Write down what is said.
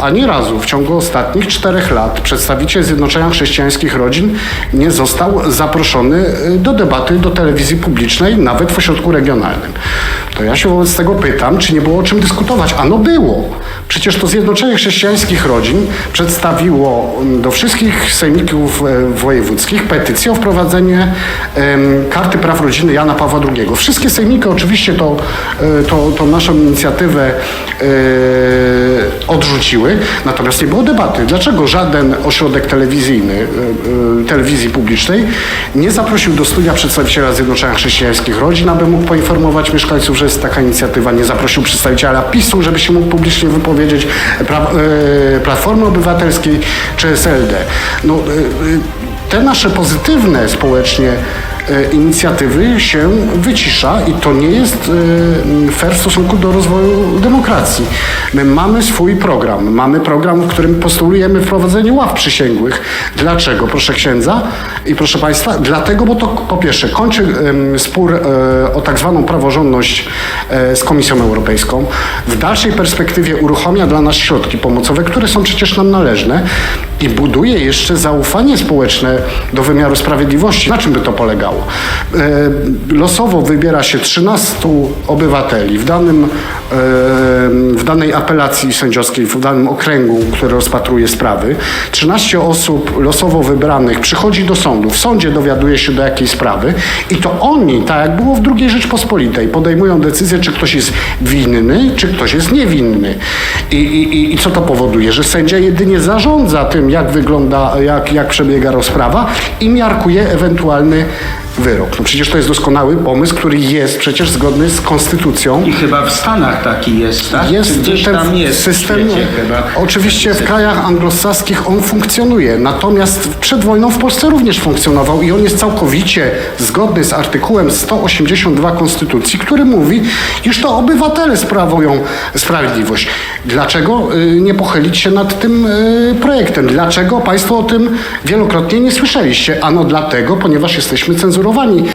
ani razu w ciągu ostatnich czterech lat przedstawiciel Zjednoczenia Chrześcijańskich Rodzin nie został zaproszony y, do debaty do telewizji publicznej, nawet w ośrodku regionalnym. To ja się wobec tego pytam, czy nie było o czym dyskutować? Ano było. Przecież to Zjednoczenie Chrześcijańskich Rodzin przedstawiło do wszystkich sejmików e, wojewódzkich petycję o wprowadzenie karty praw rodziny Jana Pawła II. Wszystkie sejmiki oczywiście to, e, to, to naszą inicjatywę e, odrzuciły, natomiast nie było debaty. Dlaczego żaden ośrodek telewizyjny, telewizji publicznej nie zaprosił do studia przedstawiciela Zjednoczenia Chrześcijańskich Rodzin, aby mógł poinformować mieszkańców, że jest taka inicjatywa, nie zaprosił przedstawiciela PiSu, żeby się mógł publicznie wypowiedzieć, pra, e, Platformy Obywatelskiej czy SLD. No, e, e, te nasze pozytywne społecznie inicjatywy się wycisza i to nie jest e, fair w stosunku do rozwoju demokracji. My mamy swój program. Mamy program, w którym postulujemy wprowadzenie ław przysięgłych. Dlaczego? Proszę księdza i proszę państwa, dlatego, bo to po pierwsze kończy spór e, o tak zwaną praworządność e, z Komisją Europejską. W dalszej perspektywie uruchamia dla nas środki pomocowe, które są przecież nam należne i buduje jeszcze zaufanie społeczne do wymiaru sprawiedliwości. Na czym by to polegało? E, Losowo wybiera się 13 obywateli w, danym, e, w danej apelacji sędziowskiej, w danym okręgu, który rozpatruje sprawy. 13 osób losowo wybranych przychodzi do sądu. W sądzie dowiaduje się do jakiej sprawy i to oni, tak jak było w II Rzeczpospolitej, podejmują decyzję, czy ktoś jest winny, czy ktoś jest niewinny. I, i, i- co to powoduje? Że sędzia jedynie zarządza tym, jak wygląda, jak, jak przebiega rozprawa i miarkuje ewentualny wyrok. No przecież to jest doskonały pomysł, który jest przecież zgodny z konstytucją. I chyba w Stanach taki jest, tak? Czy Jest gdzieś ten tam jest w system, chyba. oczywiście w krajach anglosaskich on funkcjonuje, natomiast przed wojną w Polsce również funkcjonował i on jest całkowicie zgodny z artykułem 182 Konstytucji, który mówi, iż to obywatele sprawują sprawiedliwość. Dlaczego y, nie pochylić się nad tym y, projektem? Dlaczego Państwo o tym wielokrotnie nie słyszeliście? Ano dlatego, ponieważ jesteśmy cenzurowani. 我发你